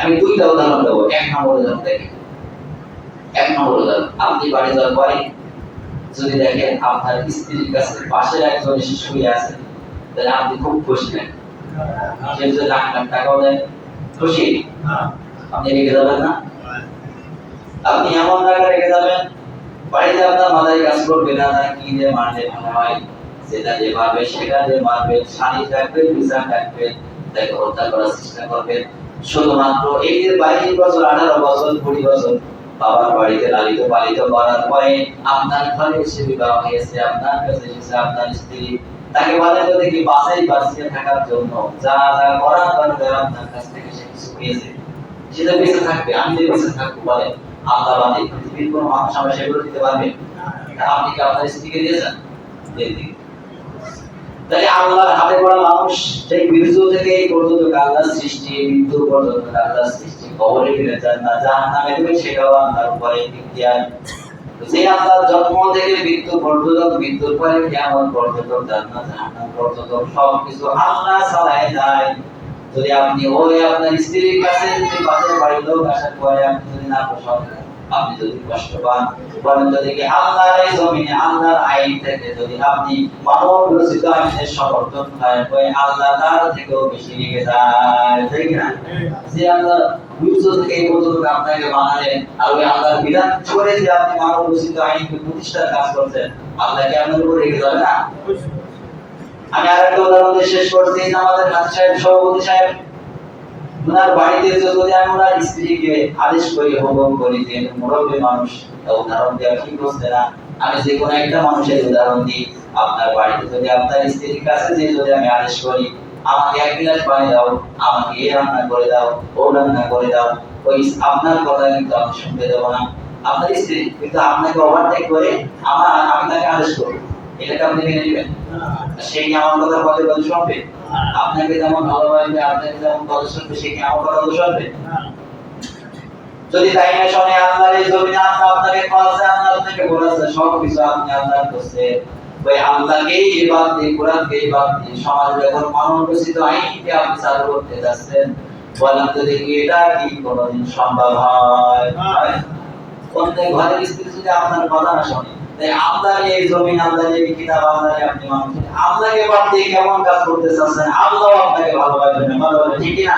আমি দুইটা উদাহরণ দেবো, এক নম্বর উদাহরণ দেখেন এক নম্বর উদাহরণ আপনি বাড়ি যাওয়ার পরে যদি দেখেন আপনার স্ত্রীর কাছে পাশের একজন শিশু আছে, তাহলে আপনি খুব খুশি নেন সে যদি লাখ লাখ টাকাও দেন খুশি? আপনি রেখে যাবেন না? আপনি এমন জায়গায় রেখে যাবেন, বাড়িতে আপনার মাথায় কাজ করবে না না কি দিয়ে মারলে ভালো হয় যেটা দিয়ে মারবে, সেটা দিয়ে মারবে, শাড়ি থাকবে বিচার থাকবে, তাকে হত্যা করার চেষ্টা করবেন। শুধুমাত্র এই যে বাইশ বছর, আঠারো বছর, কুড়ি বছর বাবার বাড়িতে লালিত পালিত করার পরে আপনার ঘরে এসে বিবাহ হয়েছে, আপনার কাছে এসেছে, আপনার স্ত্রী। তাকে বলে তো দেখি বাসাই থাকার জন্য যা যা করার দরকার আপনার কাছ থেকে সে কিছু পেয়েছে। বেঁচে থাকবে, আমি যে বেঁচে থাকব বলে বাদে পৃথিবীর কোনো মানুষ আমার সেগুলো দিতে পারবে? আপনি কি আপনার স্ত্রীকে দিয়েছেন? দেননি। তাহলে আল্লাহর হাতে মানুষ সেই বীর্য থেকে এই পর্যন্ত সৃষ্টি মৃত্যু পর্যন্ত সৃষ্টি। কবরে ফিরে যান না নামে দেবে সেটাও উপরে ইখতিয়ার। যে আল্লাহর জন্ম থেকে মৃত্যু মৃত্যুর পরে পর্যন্ত সবকিছু আল্লাহ চালায় যায়। যদি আপনি ওই আপনার স্ত্রীর কাছে যদি পাশের বাড়ির লোক আসার পরে আপনি যদি না আপনি যদি কষ্ট পান, বলেন যদি আল্লাহর এই জমিনে, আল্লাহর আইন থেকে যদি আপনি মানব রচিত আইনের সমর্থন করেন ওই আল্লাহ তার থেকেও বেশি রেগে যায়। তাই না? যে আল্লাহ কাজ করছেন যাবে না? আমি আর একটা উদাহরণ শেষ করছি আমাদের সাহেব, সভাপতি সাহেব ওনার বাড়িতে যদি আমি ওনার স্ত্রীকে আদেশ করি, হুকুম করি যে মুরব্বী মানুষ উদাহরণ দেওয়া ঠিক হচ্ছে না। আমি যে কোনো একটা মানুষের উদাহরণ দিই, আপনার বাড়িতে যদি আপনার স্ত্রীর কাছে যে যদি আমি আদেশ করি, আমাকে এক গ্লাস পানি দাও, আমাকে এ রান্না করে দাও, ও রান্না করে দাও, ওই আপনার কথা কিন্তু আমি শুনতে দেবো না। আপনার স্ত্রী কিন্তু আপনাকে ওভারটেক করে, আমার আমি তাকে আদেশ করব। এটাকে আপনি মেনে নেবেন। সে আমার কথা পদে পদে শুনবে। আপনাকে যেমন ভালোবাসবে আপনাকে যেমন পদে শুনবে সে কি আমার কথা শুনবে। যদি তাই না শোনে আল্লাহর এই জমিনে আল্লাহ আপনাকে কলছে আল্লাহ আপনাকে বলেছে সব কিছু আপনি আল্লাহ করছে ওই ইবাদ দিয়ে কোরআনকে ইবাদ দিয়ে মানব রচিত আইনকে আপনি চালু করতে যাচ্ছেন। বলেন তো দেখি এটা কি কোনোদিন সম্ভব হয়? হয়? প্রত্যেক ঘরের স্ত্রী যদি আপনার কথা না শোনে তাই আল্লাহর এই জমিন আমদানি এই কিতাব আল্লাহর আপনি মানুষ। বাদ দিয়ে কেমন কাজ করতে চাচ্ছেন? আল্লাহ আপনাকে ভালোবাসবেন ভালোবাসবেন, ঠিক না